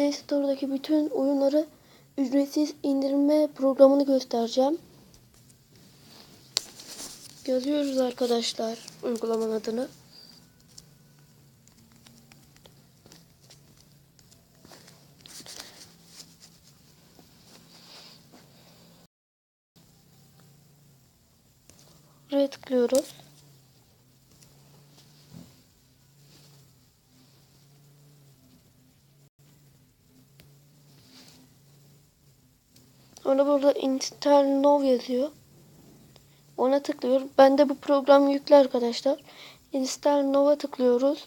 Play Store'daki bütün oyunları ücretsiz indirme programını göstereceğim. Yazıyoruz arkadaşlar uygulamanın adını. Buraya tıklıyoruz. Sonra burada Install Now yazıyor. Ona tıklıyoruz. Ben de bu program yüklü arkadaşlar. Install Now'a tıklıyoruz.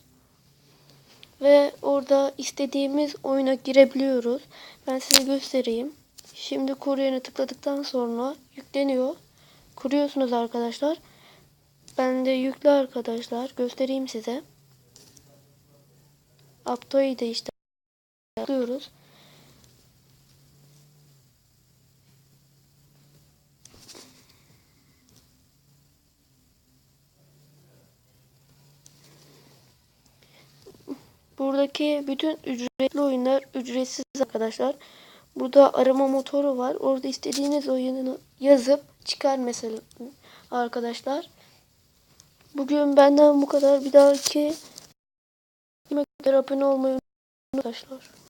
Ve orada istediğimiz oyuna girebiliyoruz. Ben size göstereyim. Şimdi kur yerine tıkladıktan sonra yükleniyor. Kuruyorsunuz arkadaşlar. Ben de yüklü arkadaşlar. Göstereyim size. Apto'yu da işte tıklıyoruz. Buradaki bütün ücretli oyunlar ücretsiz arkadaşlar. Burada arama motoru var. Orada istediğiniz oyunu yazıp çıkar mesela arkadaşlar. Bugün benden bu kadar. Bir dahaki abone olmayı unutmayın arkadaşlar.